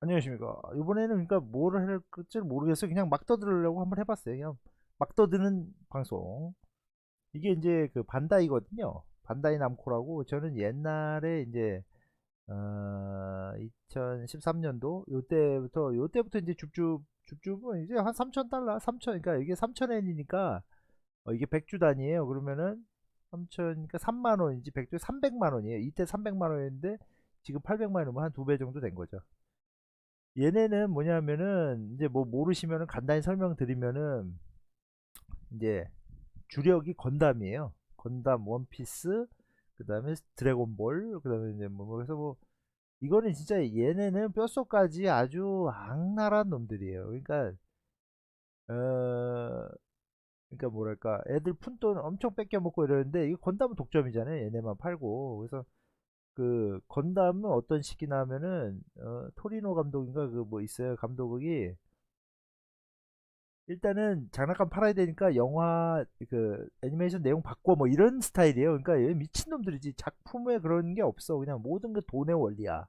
안녕하십니까. 이번에는 그러니까 뭐를 할지 모르겠어요. 그냥 막 떠들으려고 한번 해봤어요. 그냥 막 떠드는 방송. 이게 이제 그 반다이거든요. 반다이 남코라고 저는 옛날에 이제 어 2013년도 요때부터 요때부터 이제 줍줍 줍줍은 이제 한 3,000달러, 3,000 그러니까 이게 3,000엔이니까 어 이게 100주 단위예요. 그러면은 3,000 그러니까 3만 원이지 100주 300만 원이에요. 이때 300만 원이었는데 지금 800만 원이면 한 두 배 정도 된 거죠. 얘네는 뭐냐면은 이제 뭐 모르시면은 간단히 설명드리면은 이제 주력이 건담이에요. 건담 원피스 그 다음에 드래곤볼 그 다음에 이제 뭐 그래서 뭐 이거는 진짜 얘네는 뼛속까지 아주 악랄한 놈들이에요. 그러니까 어 그러니까 뭐랄까 애들 푼돈 엄청 뺏겨 먹고 이러는데 이거 건담은 독점이잖아요. 얘네만 팔고 그래서 그 건담은 어떤 식이나 하면은 어, 토리노 감독인가 그 뭐 있어요 감독이. 일단은 장난감 팔아야 되니까 영화 그 애니메이션 내용 바꿔 뭐 이런 스타일이에요. 그러니까 얘 미친놈들이지. 작품에 그런 게 없어. 그냥 모든 게 돈의 원리야.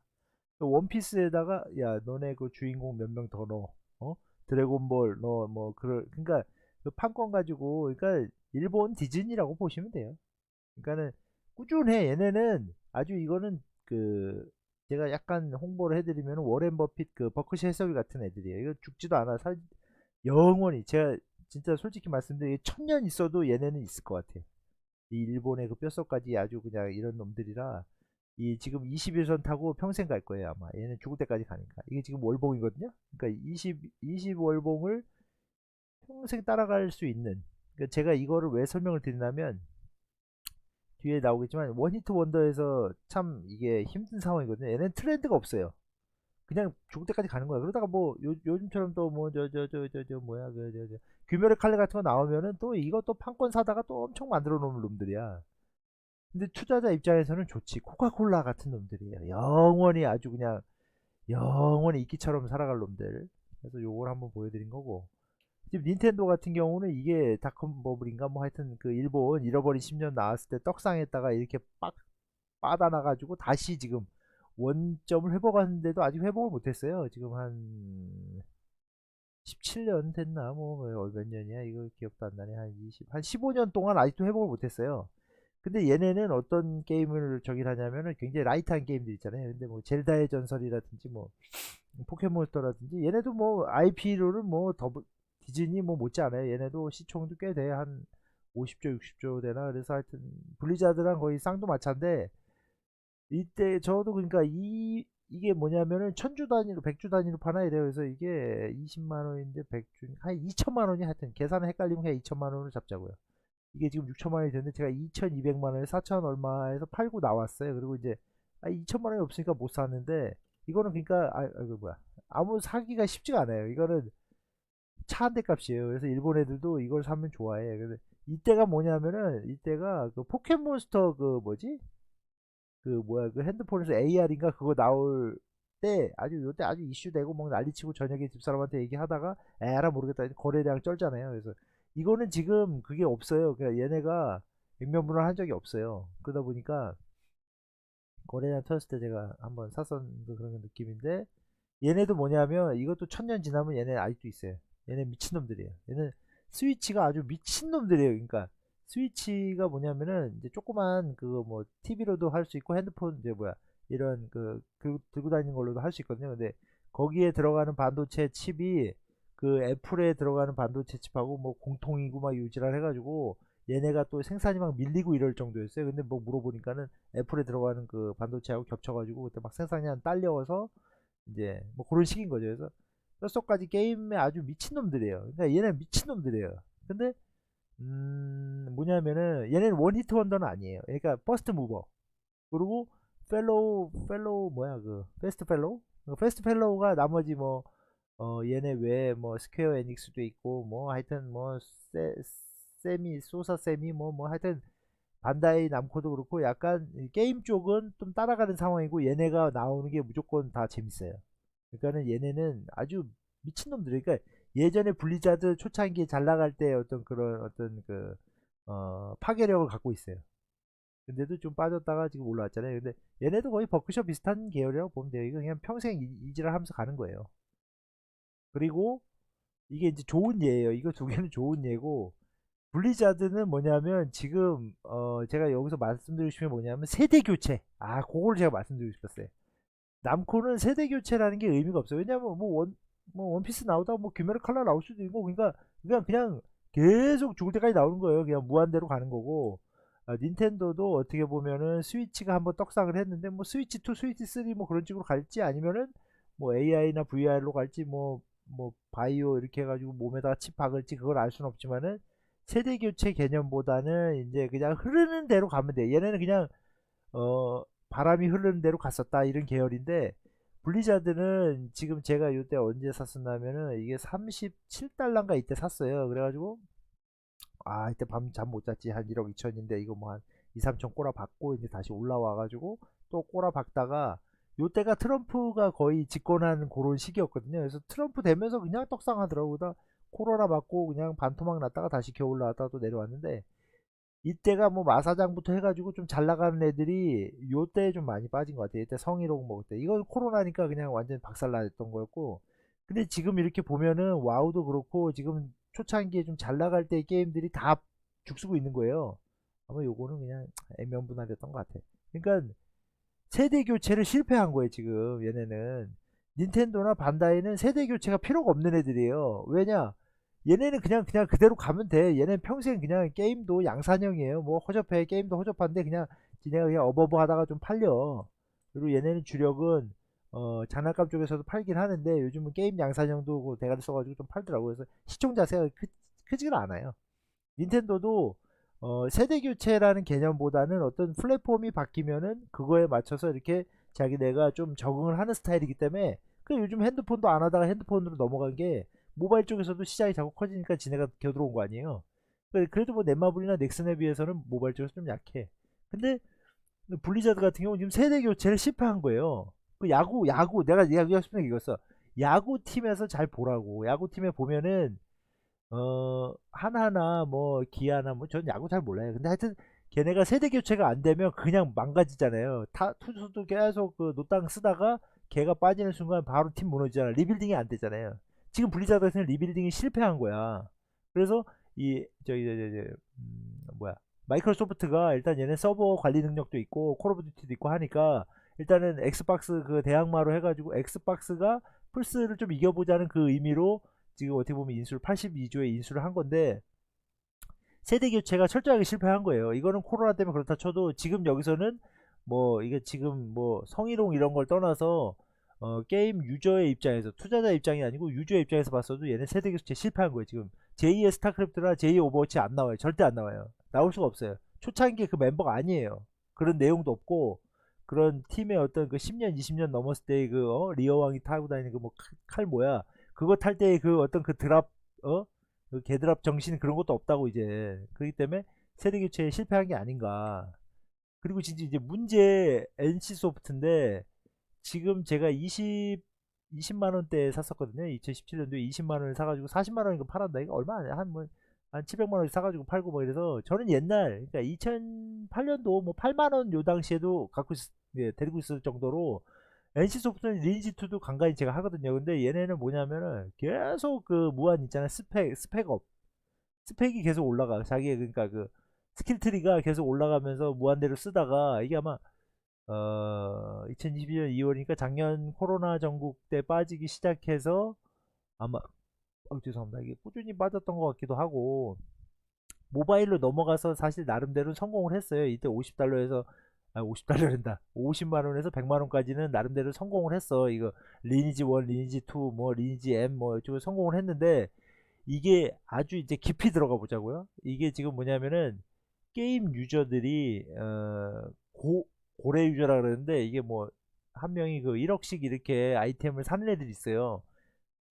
그 원피스에다가 야 너네 그 주인공 몇 명 더 넣어. 어? 드래곤볼 너 뭐 그럴 그러니까 그 판권 가지고 그러니까 일본 디즈니라고 보시면 돼요. 그러니까는 꾸준해 얘네는 아주 이거는 그 제가 약간 홍보를 해드리면 워렌 버핏 그 버크셔 해서기 같은 애들이에요. 이거 죽지도 않아. 살 영원히 제가 진짜 솔직히 말씀드리면 천년 있어도 얘네는 있을 것 같아요. 이 일본의 그 뼛속까지 아주 그냥 이런 놈들이라 이 지금 21선 타고 평생 갈 거예요 아마. 얘는 죽을 때까지 가니까. 이게 지금 월봉이거든요. 그러니까 20 20 월봉을 평생 따라갈 수 있는. 그러니까 제가 이거를 왜 설명을 드리냐면 뒤에 나오겠지만 원히트 원더에서 참 이게 힘든 상황이거든요. 얘는 트렌드가 없어요. 그냥 죽을 때까지 가는 거야. 그러다가 뭐 요, 요즘처럼 또 뭐 저 저 저 저 저 뭐야 그 저저 귀멸의 칼날 같은 거 나오면은 또 이것도 판권 사다가 또 엄청 만들어 놓은 놈들이야. 근데 투자자 입장에서는 좋지. 코카콜라 같은 놈들이에요. 영원히 아주 그냥 영원히 이끼처럼 살아갈 놈들. 그래서 요걸 한번 보여드린 거고. 지금 닌텐도 같은 경우는 이게 닷컴 버블인가 뭐 하여튼 그 일본 잃어버린 10년 나왔을 때 떡상했다가 이렇게 빡 빠다나가지고 다시 지금 원점을 회복하는데도 아직 회복을 못했어요. 지금 한 17년 됐나 뭐몇 년이야 이거 기억도 안 나네 한 20, 한 15년 동안 아직도 회복을 못했어요. 근데 얘네는 어떤 게임을 저기 하냐면은 굉장히 라이트한 게임들 있잖아요. 근데 뭐 젤다의 전설이라든지 뭐 포켓몬스터라든지 얘네도 뭐 IP로는 뭐 더블 디즈니 뭐 못지 않아요. 얘네도 시총도 꽤 돼. 한 50조, 60조 되나. 그래서 하여튼 블리자드랑 거의 쌍도마차인데 이때 저도 그러니까 이 이게 뭐냐면은 천주 단위로 백주 단위로 파나 이래요. 그래서 이게 20만 원인데 백주 한 2천만 원이 하여튼 계산을 헷갈리면 그냥 2천만 원으로 잡자고요. 이게 지금 6천만 원이 됐는데 제가 2,200만 원에 4천 얼마에서 팔고 나왔어요. 그리고 이제 아 2천만 원이 없으니까 못 샀는데 이거는 그러니까 아, 아 이거 뭐야 아무 사기가 쉽지가 않아요. 이거는 차 한 대 값이에요. 그래서 일본 애들도 이걸 사면 좋아해. 근데 이때가 뭐냐면은 이때가 그 포켓몬스터 그 뭐지? 그 뭐야 그 핸드폰에서 AR인가 그거 나올 때 아주 요때 아주 이슈되고 막 난리치고 저녁에 집사람한테 얘기하다가 에라 모르겠다 거래량 쩔잖아요. 그래서 이거는 지금 그게 없어요. 그냥 얘네가 액면분할 한 적이 없어요. 그러다 보니까 거래량 터졌을 때 제가 한번 샀었는 그런 느낌인데 얘네도 뭐냐면 이것도 천년 지나면 얘네 아직도 있어요. 얘네 미친놈들이에요. 얘는 스위치가 아주 미친놈들이에요. 그러니까 스위치가 뭐냐면은 이제 조그만 그거 뭐 TV로도 할 수 있고 핸드폰 이제 뭐야 이런 그, 그 들고 다니는 걸로도 할 수 있거든요. 근데 거기에 들어가는 반도체 칩이 그 애플에 들어가는 반도체 칩하고 뭐 공통이고 막 유지를 해가지고 얘네가 또 생산이 막 밀리고 이럴 정도였어요. 근데 뭐 물어보니까는 애플에 들어가는 그 반도체하고 겹쳐가지고 그때 막 생산이 한 딸려서 이제 뭐 그런 식인 거죠. 그래서 뼛속까지 게임에 아주 미친놈들이에요. 그러니까 얘는 미친놈들이에요. 근데 음 뭐냐면은 얘네는 원히트 원더는 아니에요. 그러니까 퍼스트 무버 그리고 펠로우 펠로우 뭐야 그 페스트 펠로우 페스트 펠로우가 나머지 뭐 어 얘네 외에 뭐 스퀘어 애닉스도 있고 뭐 하여튼 뭐 세, 세미 소사 세미 뭐뭐 하여튼 반다이 남코도 그렇고 약간 게임 쪽은 좀 따라가는 상황이고 얘네가 나오는 게 무조건 다 재밌어요. 그러니까는 얘네는 아주 미친놈들. 그러니까 예전에 블리자드 초창기에 잘 나갈 때 어떤 그런 어떤 그, 어, 파괴력을 갖고 있어요. 근데도 좀 빠졌다가 지금 올라왔잖아요. 근데 얘네도 거의 버크셔 비슷한 계열이라고 보면 돼요. 이거 그냥 평생 이- 이지랄 하면서 가는 거예요. 그리고 이게 이제 좋은 예예요. 이거 두 개는 좋은 예고 블리자드는 뭐냐면 지금 어 제가 여기서 말씀드리고 싶은 게 뭐냐면 세대 교체. 아, 그걸 제가 말씀드리고 싶었어요. 남코는 세대 교체라는 게 의미가 없어요. 왜냐면 뭐 원, 뭐 원피스 나오다가 뭐 귀멸의 칼날 나올 수도 있고, 그러니까 그냥 그냥 계속 죽을 때까지 나오는 거예요. 그냥 무한대로 가는 거고. 아, 닌텐도도 어떻게 보면은 스위치가 한번 떡상을 했는데 뭐 스위치 2, 스위치 3 뭐 그런 식으로 갈지 아니면은 뭐 AI나 VR로 갈지 뭐뭐 바이오 이렇게 해가지고 몸에다가 칩 박을지 그걸 알 수는 없지만은 세대 교체 개념보다는 이제 그냥 흐르는 대로 가면 돼. 얘네는 그냥 어 바람이 흐르는 대로 갔었다 이런 계열인데 블리자드는 지금 제가 이때 언제 샀었냐면은 이게 37달러인가 이때 샀어요. 그래가지고 아 이때 밤 잠 못 잤지 한 1억 2천인데 이거 뭐 한 2, 3천 꼬라 박고 이제 다시 올라와가지고 또 꼬라 박다가 요때가 트럼프가 거의 집권하는 그런 시기였거든요. 그래서 트럼프 되면서 그냥 떡상하더라고. 다 코로나 맞고 그냥 반토막 났다가 다시 겨울 나왔다가 또 내려왔는데 이때가 뭐 마사장부터 해가지고 좀 잘 나가는 애들이 요때 좀 많이 빠진 것 같아요. 이때 성희롱 먹을 때. 이건 코로나니까 그냥 완전 박살났던 거였고. 근데 지금 이렇게 보면은 와우도 그렇고 지금 초창기에 좀 잘 나갈 때 게임들이 다 죽쓰고 있는 거예요. 아마 요거는 그냥 애면분할됐던 것 같아. 그러니까 세대 교체를 실패한 거예요, 지금 얘네는. 닌텐도나 반다이는 세대 교체가 필요가 없는 애들이에요. 왜냐? 얘네는 그냥 그냥 그대로 가면 돼. 얘네는 평생 그냥 게임도 양산형이에요. 뭐 허접해 게임도 허접한데 그냥 지네가 그냥 어버버 하다가 좀 팔려. 그리고 얘네는 주력은 어 장난감 쪽에서도 팔긴 하는데 요즘은 게임 양산형도 그 대가리 써가지고 좀 팔더라고요. 그래서 시청 자 세가 크, 크지가 않아요. 닌텐도도 어, 세대 교체라는 개념보다는 어떤 플랫폼이 바뀌면은 그거에 맞춰서 이렇게 자기 내가 좀 적응을 하는 스타일이기 때문에 그 요즘 핸드폰도 안 하다가 핸드폰으로 넘어간 게 모바일 쪽에서도 시장이 자꾸 커지니까 지네가 겨들어온 거 아니에요. 그- 그래도 뭐 넷마블이나 넥슨에 비해서는 모바일 쪽에서 좀 약해. 근데 블리자드 같은 경우는 지금 세대 교체를 실패한 거예요. 그 야구 야구 내가 얘기하고 싶은 게 이거였어. 야구 팀에서 잘 보라고. 야구 팀에 보면은 어 하나나 뭐 기아나 뭐 전 야구 잘 몰라요. 근데 하여튼 걔네가 세대 교체가 안 되면 그냥 망가지잖아요. 타 투수도 계속 그 노땅 쓰다가 걔가 빠지는 순간 바로 팀 무너지잖아. 리빌딩이 안 되잖아요. 지금 블리자드 같은 경우는 리빌딩이 실패한 거야. 그래서 이 저기 저기 저기 음, 뭐야 마이크로소프트가 일단 얘네 서버 관리 능력도 있고 콜 오브 듀티도 있고 하니까 일단은 엑스박스 그 대항마로 해가지고 엑스박스가 플스를 좀 이겨보자는 그 의미로 지금 어떻게 보면 인수를 82조에 인수를 한 건데 세대 교체가 철저하게 실패한 거예요. 이거는 코로나 때문에 그렇다 쳐도 지금 여기서는 뭐 이게 지금 뭐 성희롱 이런 걸 떠나서 어, 게임 유저의 입장에서 투자자 입장이 아니고 유저의 입장에서 봤어도 얘네 세대 교체 실패한 거예요. 지금 제2의 스타크래프트나 제2의 오버워치 안 나와요. 절대 안 나와요. 나올 수가 없어요. 초창기에 그 멤버가 아니에요. 그런 내용도 없고 그런 팀의 어떤 그 10년 20년 넘었을 때의 그 어? 리어 왕이 타고 다니는 그 뭐 칼 뭐야 그거 탈때그 어떤 그 드랍 어? 그 개드랍 정신 그런 것도 없다고 이제 그렇기 때문에 세대 교체에 실패한 게 아닌가. 그리고 진짜 이제 문제 NC 소프트인데 지금 제가 20 20만 원대에 샀었거든요. 2017년도에 20만 원을 사가지고 40만 원인가 팔았다. 이거 얼마 안 해? 한뭐 한 700만 원씩 사가지고 팔고 뭐 이래서 저는 옛날 그러니까 2008년도 뭐 8만 원 요 당시에도 갖고 있, 예, 데리고 있을 정도로 NC 소프트는 리니지 2도 간간히 제가 하거든요. 근데 얘네는 뭐냐면은 계속 그 무한 있잖아요. 스펙 스펙업 스펙이 계속 올라가. 자기 그러니까 그 스킬 트리가 계속 올라가면서 무한대로 쓰다가 이게 아마 어 2022년 2월이니까 작년 코로나 전국 때 빠지기 시작해서 아마 어, 죄송합니다. 이게 꾸준히 빠졌던 것 같기도 하고 모바일로 넘어가서 사실 나름대로 성공을 했어요. 이때 50달러에서 아 50달러랜다. 50만 원에서 100만 원까지는 나름대로 성공을 했어. 이거 리니지 1, 리니지 2, 뭐 리니지 M 뭐 이쪽에 성공을 했는데 이게 아주 이제 깊이 들어가 보자고요. 이게 지금 뭐냐면은 게임 유저들이 어, 고 고래 유저라 그러는데 이게 뭐 한 명이 그 1억씩 이렇게 아이템을 사는 애들이 있어요.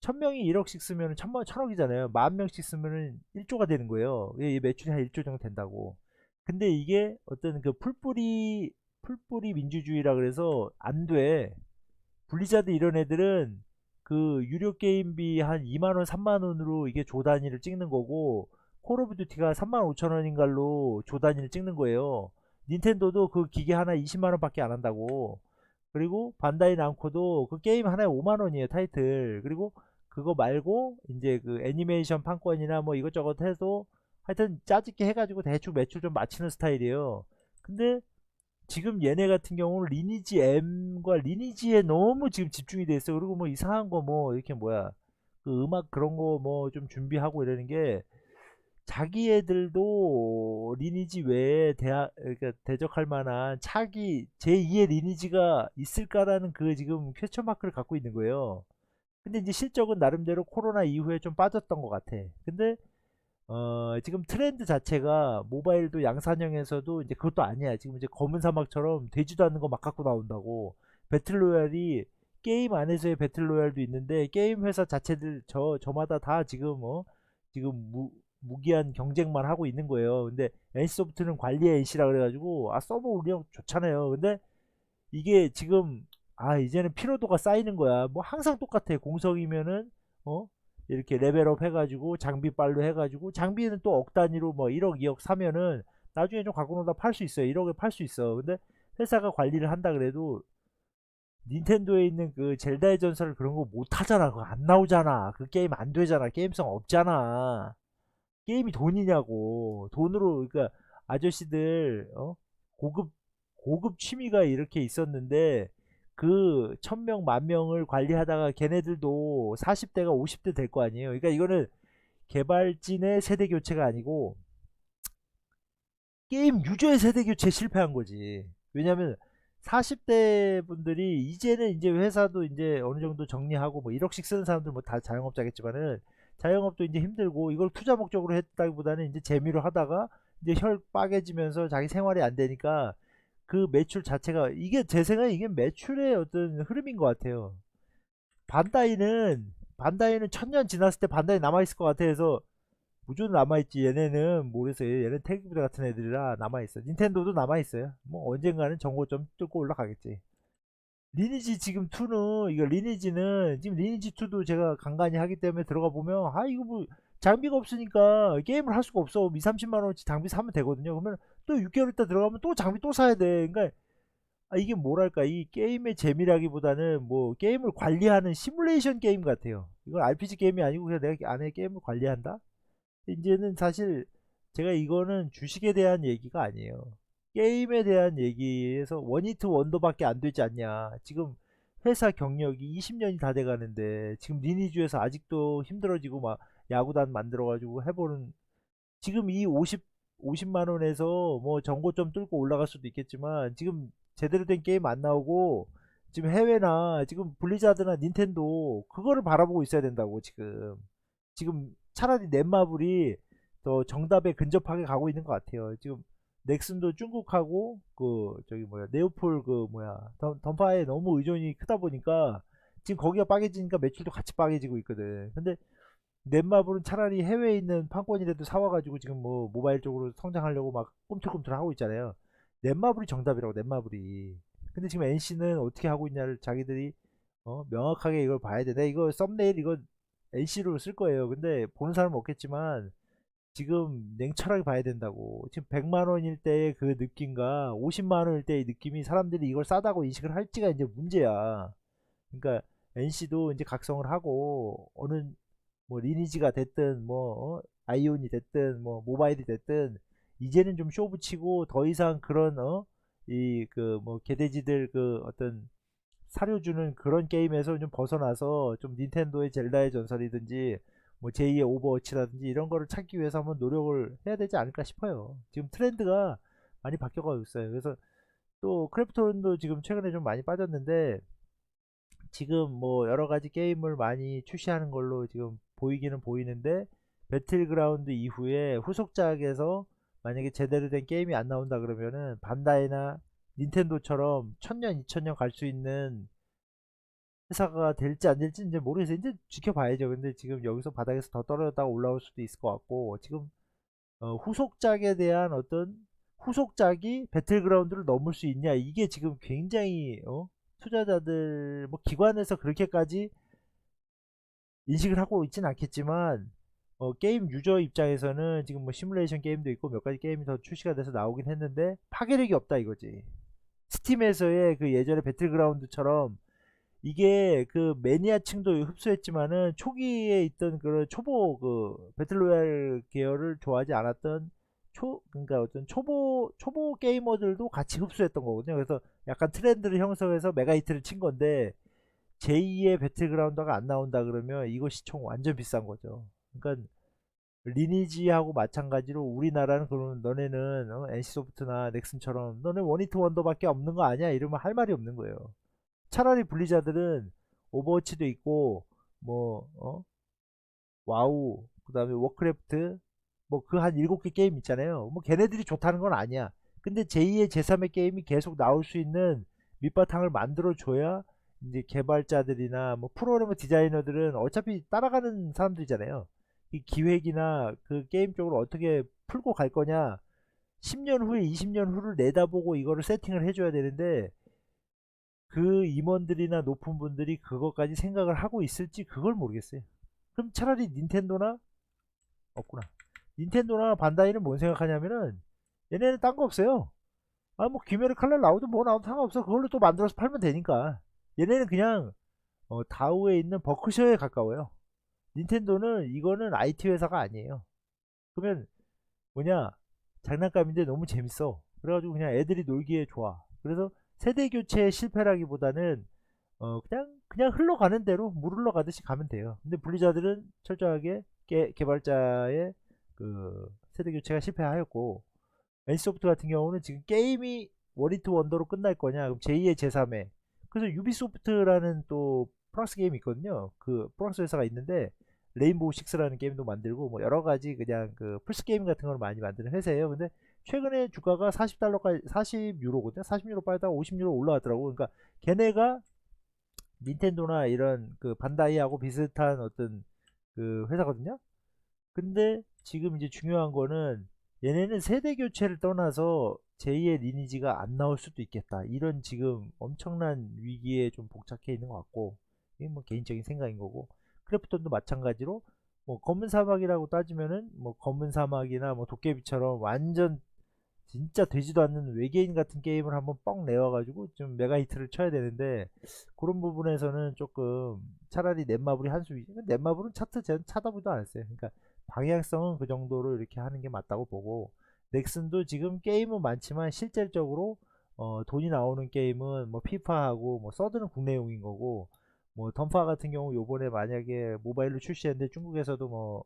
천 명이 1억씩 쓰면 천만 천억이잖아요. 만 명씩 쓰면은 1조가 되는 거예요. 이 매출이 한 1조 정도 된다고. 근데 이게 어떤 그 풀뿌리 풀뿌리 민주주의라 그래서 안 돼. 블리자드 이런 애들은 그 유료 게임비 한 2만 원, 3만 원으로 이게 조 단위를 찍는 거고 콜 오브 듀티가 3만 5천 원인가로 조 단위를 찍는 거예요. 닌텐도도 그 기계 하나 20만 원 밖에 안 한다고. 그리고 반다이 남코도 그 게임 하나에 5만 원이에요 타이틀. 그리고 그거 말고 이제 그 애니메이션 판권이나 뭐 이것저것 해서 하여튼 짜집게 해가지고 대충 매출 좀 맞추는 스타일이에요. 근데 지금 얘네 같은 경우는 리니지 M과 리니지에 너무 지금 집중이 돼 있어. 그리고 뭐 이상한 거 뭐 이렇게 뭐야 그 음악 그런 거 뭐 좀 준비하고 이러는 게 자기 애들도 리니지 외에 대하, 그러니까 대적할 만한 차기 제2의 리니지가 있을까라는 그 지금 퀘스천 마크를 갖고 있는 거예요. 근데 이제 실적은 나름대로 코로나 이후에 좀 빠졌던 것 같아. 근데 어, 지금 트렌드 자체가 모바일도 양산형에서도 이제 그것도 아니야. 지금 이제 검은 사막처럼 되지도 않는 거 막 갖고 나온다고. 배틀로얄이 게임 안에서의 배틀로얄도 있는데 게임 회사 자체들 저 저마다 다 지금 어 지금 무, 무기한 경쟁만 하고 있는 거예요. 근데 NC소프트는 관리의 NC라 그래가지고 아 서버 운영 좋잖아요. 근데 이게 지금 아 이제는 피로도가 쌓이는 거야. 뭐 항상 똑같아. 공성이면은 어 이렇게 레벨업 해가지고 장비 빨로 해가지고 장비는 또 억 단위로 뭐 1억 2억 사면은 나중에 좀 갖고 놀다 팔 수 있어요 1억에 팔 수 있어 근데 회사가 관리를 한다 그래도 닌텐도에 있는 그 젤다의 전설을 그런 거 못 하잖아 그거 안 나오잖아 그 게임 안 되잖아 게임성 없잖아 게임이 돈이냐고 돈으로 그러니까 아저씨들 어? 고급 고급 취미가 이렇게 있었는데 그 천명 만명을 관리하다가 걔네들도 40대가 50대 될 거 아니에요. 그러니까 이거는 개발진의 세대 교체가 아니고 게임 유저의 세대 교체 실패한 거지. 왜냐면 40대 분들이 이제는 이제 회사도 이제 어느 정도 정리하고 뭐 1억씩 쓰는 사람들 뭐 다 자영업자겠지만은 자영업도 이제 힘들고 이걸 투자 목적으로 했다기보다는 이제 재미로 하다가 이제 혈 빠개지면서 자기 생활이 안 되니까 그 매출 자체가 이게 제 생각에 이게 매출의 어떤 흐름인 것 같아요. 반다이는 반다이는 천년 지났을 때 반다이 남아 있을 것 같아서 무조건 남아 있지. 얘네는 모르겠어요 얘는 태기부대 같은 애들이라 남아 있어. 닌텐도도 남아 있어요. 뭐 언젠가는 정고점 뚫고 올라가겠지 리니지 지금 2는 이거 리니지는 지금 리니지 2도 제가 간간히 하기 때문에 들어가 보면 아 이거 뭐 장비가 없으니까 게임을 할 수가 없어. 2, 30만 원어치 장비 사면 되거든요. 그러면 또 6개월 있다 들어가면 또 장비 또 사야 돼. 그러니까 아, 이게 뭐랄까 이 게임의 재미라기보다는 뭐 게임을 관리하는 시뮬레이션 게임 같아요. 이건 RPG 게임이 아니고 그냥 내가 안에 게임을 관리한다? 이제는 사실 제가 이거는 주식에 대한 얘기가 아니에요 게임에 대한 얘기에서 원히트 원더밖에 안 되지 않냐. 지금 회사 경력이 20년이 다 돼가는데 지금 리니지에서 아직도 힘들어지고 막 야구단 만들어가지고 해보는 지금 이 50, 50만 원에서 뭐 정고점 뚫고 올라갈 수도 있겠지만 지금 제대로 된 게임 안 나오고 지금 해외나 지금 블리자드나 닌텐도 그거를 바라보고 있어야 된다고 지금. 지금 차라리 넷마블이 더 정답에 근접하게 가고 있는 것 같아요. 지금 넥슨도 중국하고 그 저기 뭐야 네오폴 그 뭐야 던, 던파에 너무 의존이 크다 보니까 지금 거기가 빠개지니까 매출도 같이 빠개지고 있거든 근데 넷마블은 차라리 해외에 있는 판권이라도 사와가지고 지금 뭐 모바일 쪽으로 성장하려고 막 꿈틀꿈틀 하고 있잖아요. 넷마블이 정답이라고 넷마블이. 근데 지금 NC는 어떻게 하고 있냐를 자기들이 어, 명확하게 이걸 봐야 돼. 내가 이거 썸네일 이거 NC로 쓸 거예요. 근데 보는 사람은 없겠지만 지금 냉철하게 봐야 된다고. 지금 100만 원일 때의 그 느낌과 50만 원일 때의 느낌이 사람들이 이걸 싸다고 인식을 할지가 이제 문제야. 그러니까 NC도 이제 각성을 하고 어느 뭐 리니지가 됐든 뭐 어? 아이온이 됐든 뭐 모바일이 됐든 이제는 좀 쇼 붙이고 더 이상 그런 어 이 그 뭐 개돼지들 그 어떤 사료 주는 그런 게임에서 좀 벗어나서 좀 닌텐도의 젤다의 전설이든지 뭐 제2의 오버워치라든지 이런 거를 찾기 위해서 한번 노력을 해야 되지 않을까 싶어요. 지금 트렌드가 많이 바뀌어가고 있어요. 그래서 또 크래프톤도 지금 최근에 좀 많이 빠졌는데 지금 뭐 여러 가지 게임을 많이 출시하는 걸로 지금 보이기는 보이는데 배틀그라운드 이후에 후속작에서 만약에 제대로 된 게임이 안 나온다 그러면은 반다이나 닌텐도처럼 천년, 이천년 갈 수 있는 회사가 될지 안 될지 이제 모르겠어요. 이제 지켜봐야죠. 근데 지금 여기서 바닥에서 더 떨어졌다가 올라올 수도 있을 것 같고 지금 어, 후속작에 대한 어떤 후속작이 배틀그라운드를 넘을 수 있냐 이게 지금 굉장히 어? 투자자들 뭐 기관에서 그렇게까지 인식을 하고 있진 않겠지만 어, 게임 유저 입장에서는 지금 뭐 시뮬레이션 게임도 있고 몇 가지 게임이 더 출시가 돼서 나오긴 했는데 파괴력이 없다 이거지. 스팀에서의 그 예전에 배틀그라운드처럼 이게 그 매니아층도 흡수했지만은 초기에 있던 그런 초보 그 배틀로얄 계열을 좋아하지 않았던 초 그러니까 어떤 초보 초보 게이머들도 같이 흡수했던 거거든요. 그래서 약간 트렌드를 형성해서 메가히트를 친 건데 제2의 배틀그라운드가 안 나온다 그러면 이거 시총 완전 비싼 거죠. 그러니까 리니지하고 마찬가지로 우리나라는 그러면 너네는 어, NC소프트나 넥슨처럼 너네 원히트 원더밖에 없는 거 아니야? 이러면 할 말이 없는 거예요. 차라리 블리자드는 오버워치도 있고 뭐 어? 와우 그 다음에 워크래프트 뭐 그한 일곱 개 게임 있잖아요. 뭐 걔네들이 좋다는 건 아니야. 근데 제2의 제3의 게임이 계속 나올 수 있는 밑바탕을 만들어 줘야 이제 개발자들이나 뭐 프로그래머 디자이너들은 어차피 따라가는 사람들이잖아요. 이 기획이나 그 게임 쪽으로 어떻게 풀고 갈 거냐 10년 후에 20년 후를 내다보고 이거를 세팅을 해줘야 되는데 그 임원들이나 높은 분들이 그것까지 생각을 하고 있을지 그걸 모르겠어요. 그럼 차라리 닌텐도나 없구나. 닌텐도나 반다이는 뭔 생각하냐면은 얘네는 딴 거 없어요. 아 뭐 귀멸의 칼날 나오든 뭐 나오든 상관없어. 그걸로 또 만들어서 팔면 되니까. 얘네는 그냥 어, 다우에 있는 버크셔에 가까워요. 닌텐도는 이거는 IT 회사가 아니에요. 그러면 뭐냐 장난감인데 너무 재밌어. 그래가지고 그냥 애들이 놀기에 좋아. 그래서 세대 교체 실패라기보다는 어 그냥 그냥 흘러가는 대로 물 흘러가듯이 가면 돼요. 근데 블리자들은 철저하게 개, 개발자의 그 세대 교체가 실패하였고 NC소프트 같은 경우는 지금 게임이 원히트 원더로 끝날 거냐 그럼 제2의 제3의 그래서 유비소프트라는 또 프랑스 게임이 있거든요. 그 프랑스 회사가 있는데 레인보우 식스라는 게임도 만들고 뭐 여러 가지 그냥 그 플스 게임 같은 걸 많이 만드는 회사예요. 근데 최근에 주가가 40달러까지 40유로거든요. 40유로 빠졌다가 50유로 올라왔더라고. 그러니까 걔네가 닌텐도나 이런 그 반다이하고 비슷한 어떤 그 회사거든요. 근데 지금 이제 중요한 거는 얘네는 세대 교체를 떠나서 제2의 리니지가 안 나올 수도 있겠다. 이런 지금 엄청난 위기에 좀 복잡해 있는 것 같고, 이게 뭐 개인적인 생각인 거고, 크래프톤도 마찬가지로 뭐 검은 사막이라고 따지면은 뭐 검은 사막이나 뭐 도깨비처럼 완전 진짜 되지도 않는 외계인 같은 게임을 한번 뻥 내와가지고 좀 메가 히트를 쳐야 되는데 그런 부분에서는 조금 차라리 넷마블이 한수 위지. 넷마블은 차트 전 찾아보지도 않았어요. 그러니까 방향성은 그 정도로 이렇게 하는 게 맞다고 보고 넥슨도 지금 게임은 많지만 실질적으로 어, 돈이 나오는 게임은 뭐 피파하고 뭐 서드는 국내용인 거고 뭐 던파 같은 경우 요번에 만약에 모바일로 출시했는데 중국에서도 뭐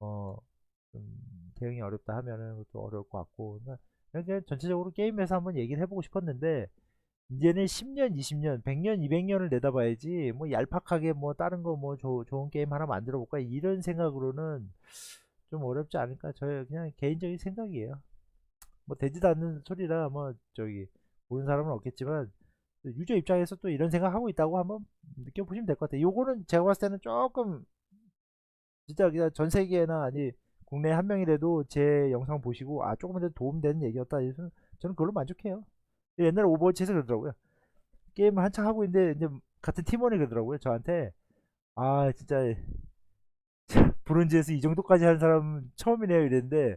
어, 좀 대응이 어렵다 하면은 그것도 어려울 것 같고 그러니까 전체적으로 게임에서 한번 얘기를 해보고 싶었는데 이제는 10년, 20년, 100년, 200년을 내다봐야지 뭐 얄팍하게 뭐 다른 거 뭐 좋은 게임 하나 만들어 볼까 이런 생각으로는 좀 어렵지 않을까 저의 그냥 개인적인 생각이에요. 뭐 되지도 않는 소리라 뭐 저기 모르는 사람은 없겠지만 유저 입장에서 또 이런 생각하고 있다고 한번 느껴보시면 될 것 같아요. 요거는 제가 봤을 때는 조금 진짜 그냥 전 세계나 아니 국내 한 명이라도 제 영상 보시고 아 조금이라도 도움되는 얘기였다. 이래서 저는 그걸로 만족해요. 옛날에 오버워치에서 그러더라고요. 게임을 한창 하고 있는데 이제 같은 팀원이 그러더라고요. 저한테 아 진짜 브론즈에서 이 정도까지 하는 사람 처음이네요 이랬는데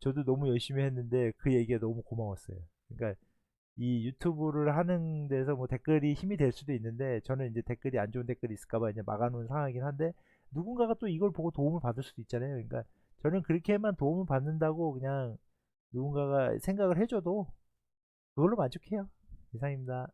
저도 너무 열심히 했는데 그 얘기가 너무 고마웠어요. 그러니까 이 유튜브를 하는 데서 뭐 댓글이 힘이 될 수도 있는데 저는 이제 댓글이 안 좋은 댓글이 있을까봐 이제 막아놓은 상황이긴 한데 누군가가 또 이걸 보고 도움을 받을 수도 있잖아요. 그러니까 저는 그렇게만 도움을 받는다고 그냥 누군가가 생각을 해줘도 그걸로 만족해요. 이상입니다.